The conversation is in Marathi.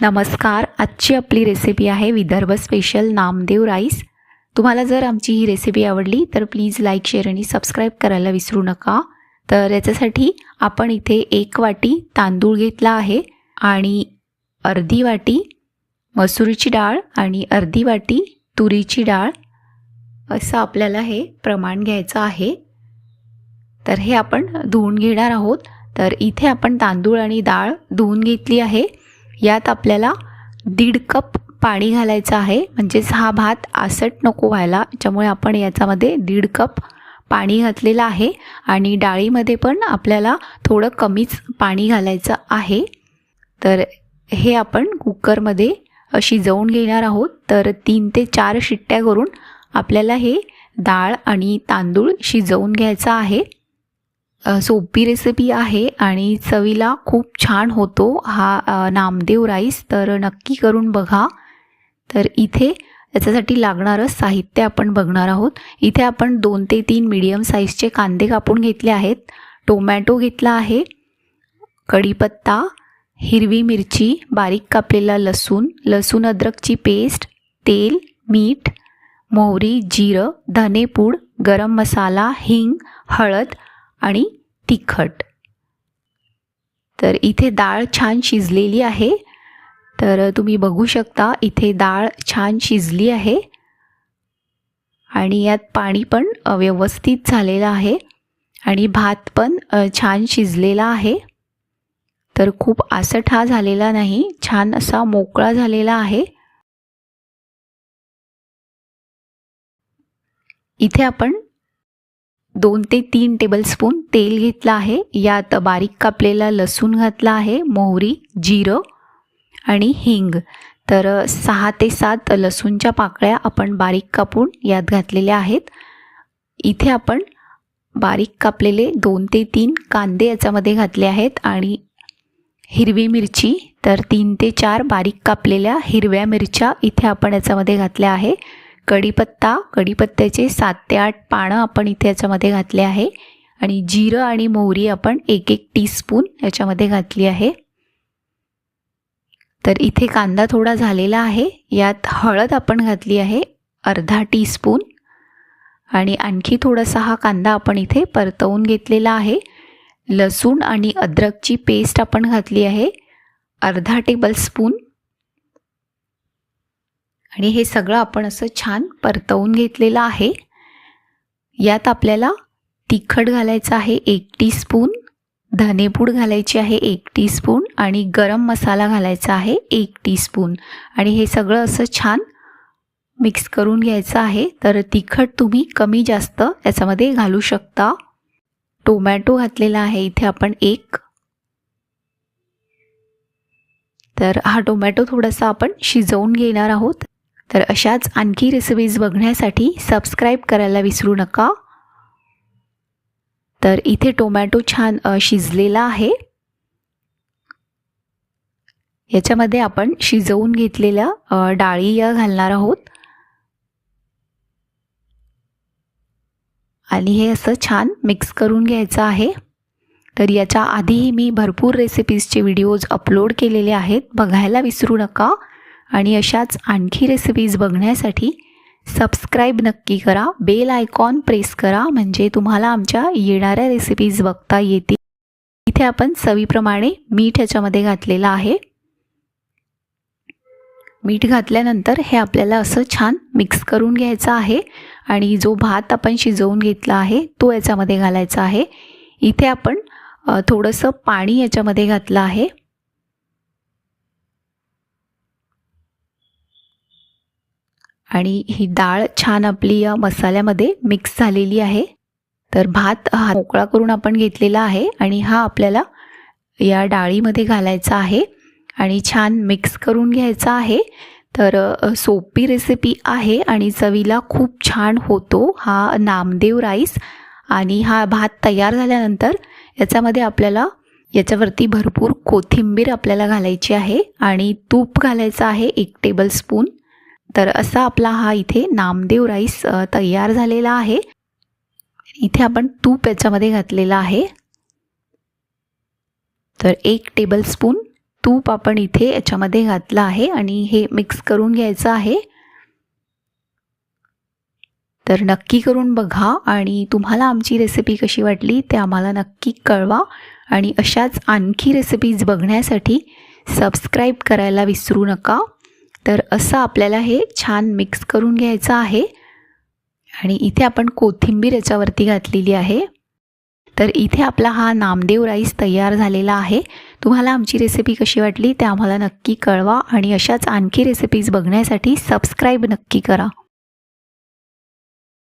नमस्कार आजची आपली रेसिपी आहे विदर्भ स्पेशल नामदेव राईस तुम्हाला जर आमची ही रेसिपी आवडली तर प्लीज लाईक शेअर आणि सबस्क्राईब करायला विसरू नका. तर याच्यासाठी आपण इथे एक वाटी तांदूळ घेतला आहे आणि अर्धी वाटी मसुरीची डाळ आणि अर्धी वाटी तुरीची डाळ. असं आपल्याला हे प्रमाण घ्यायचं आहे. तर हे आपण धुवून घेणार आहोत. तर इथे आपण तांदूळ आणि डाळ धुवून घेतली आहे. यात आपल्याला दीड कप पाणी घालायचं आहे. म्हणजेच हा भात आसट नको व्हायला. त्यामुळे आपण याच्यामध्ये दीड कप पाणी घातलेलं आहे. आणि डाळीमध्ये पण आपल्याला थोडं कमीच पाणी घालायचं आहे. तर हे आपण कुकरमध्ये शिजवून घेणार आहोत. तर तीन ते चार शिट्ट्या करून आपल्याला हे डाळ आणि तांदूळ शिजवून घ्यायचं आहे. सोपी रेसिपी आहे आणि चवीला खूप छान होतो हा नामदेव राईस. तर नक्की करून बघा. तर इथे याच्यासाठी लागणारं साहित्य आपण बघणार आहोत. इथे आपण दोन ते तीन मीडियम साईजचे कांदे कापून घेतले आहेत. टोमॅटो घेतला आहे. कढीपत्ता हिरवी मिरची बारीक कापलेला लसूण लसूण अद्रकची पेस्ट तेल मीठ मोहरी जिरं धनेपूड गरम मसाला हिंग हळद आणि तिखट. तर इथे डाळ छान शिजलेली आहे. तर तुम्ही बघू शकता इथे डाळ छान शिजली आहे. आणि यात पाणी पण व्यवस्थित झालेलं आहे. आणि भात पण छान शिजलेला आहे. तर खूप आसट हा झालेला नाही छान असा मोकळा झालेला आहे. इथे आपण दोन ते तीन टेबलस्पून तेल घेतलं आहे. यात बारीक कापलेला लसूण घातला आहे मोहरी जिरं आणि हिंग. तर सहा ते सात लसूणच्या पाकळ्या आपण बारीक कापून यात घातलेल्या आहेत. इथे आपण बारीक कापलेले दोन ते तीन कांदे याच्यामध्ये घातले आहेत आणि हिरवी मिरची तर तीन ते चार बारीक कापलेल्या हिरव्या मिरच्या इथे आपण याच्यामध्ये घातल्या आहे. कढीपत्ता कढीपत्त्याचे सात ते आठ पानं आपण इथे याच्यामध्ये घातले आहे. आणि जिरं आणि मोहरी आपण एक एक टीस्पून याच्यामध्ये घातली आहे. तर इथे कांदा थोडा झालेला आहे. यात हळद आपण घातली आहे अर्धा टीस्पून आणि आणखी थोडासा हा कांदा आपण इथे परतवून घेतलेला आहे. लसूण आणि अद्रकची पेस्ट आपण घातली आहे अर्धा टेबलस्पून आणि हे सगळं आपण असं छान परतवून घेतलेलं आहे. यात आपल्याला तिखट घालायचं आहे एक टीस्पून धनेपूड घालायची आहे एक टीस्पून आणि गरम मसाला घालायचा आहे एक टीस्पून. आणि हे सगळं असं छान मिक्स करून घ्यायचं आहे. तर तिखट तुम्ही कमी जास्त याच्यामध्ये घालू शकता. टोमॅटो घातलेला आहे इथे आपण एक. तर हा टोमॅटो थोडासा आपण शिजवून घेणार आहोत. तर अशाच आणखी रेसिपीज बघण्यासाठी सबस्क्राईब करायला विसरू नका. तर इथे टोमॅटो छान शिजलेला आहे. याच्यामध्ये आपण शिजवून घेतलेल्या डाळी या घालणार आहोत. आणि हे असं छान मिक्स करून घ्यायचं आहे. तर याच्या आधीही मी भरपूर रेसिपीजचे व्हिडिओज अपलोड केलेले आहेत. बघायला विसरू नका. आणि अशाच आणखी रेसिपीज बघण्यासाठी सबस्क्राईब नक्की करा बेल आयकॉन प्रेस करा म्हणजे तुम्हाला आमच्या येणाऱ्या रेसिपीज बघता येतील. इथे आपण चवीप्रमाणे मीठ ह्याच्यामध्ये घातलेलं आहे. मीठ घातल्यानंतर हे आपल्याला असं छान मिक्स करून घ्यायचं आहे आणि जो भात आपण शिजवून घेतला आहे तो याच्यामध्ये घालायचा आहे. इथे आपण थोडंसं पाणी याच्यामध्ये घातलं आहे. आणि ही डाळ छान आपली या मसाल्यामध्ये मिक्स झालेली आहे. तर भात हा मोकळा करून आपण घेतलेला आहे आणि हा आपल्याला या डाळीमध्ये घालायचा आहे आणि छान मिक्स करून घ्यायचा आहे. तर सोपी रेसिपी आहे आणि चवीला खूप छान होतो हा नामदेव राईस आणि हा भात तयार झाल्यानंतर याच्यामध्ये आपल्याला याच्यावरती भरपूर कोथिंबीर आपल्याला घालायची आहे आणि तूप घालायचं आहे एक टेबलस्पून तर असा आपला हा इथे नामदेव राईस तयार झालेला आहे. इथे आपण तूप याच्यामध्ये घातलेला आहे. तर एक टेबलस्पून तूप आपण इथे याच्यामध्ये घातलं आहे आणि हे मिक्स करून घ्यायचं आहे. तर नक्की करून बघा आणि तुम्हाला आमची रेसिपी कशी वाटली ते आम्हाला नक्की कळवा. आणि अशाच आणखी रेसिपीज बघण्यासाठी सबस्क्राईब करायला विसरू नका. तर असं आपल्याला हे छान मिक्स करून घ्यायचं आहे. आणि इथे आपण कोथिंबीर याच्यावरती घातलेली आहे. तर इथे आपला हा नामदेव राईस तयार झालेला आहे. तुम्हाला आमची रेसिपी कशी वाटली ते आम्हाला नक्की कळवा आणि अशाच आणखी रेसिपीज बघण्यासाठी सबस्क्राईब नक्की करा.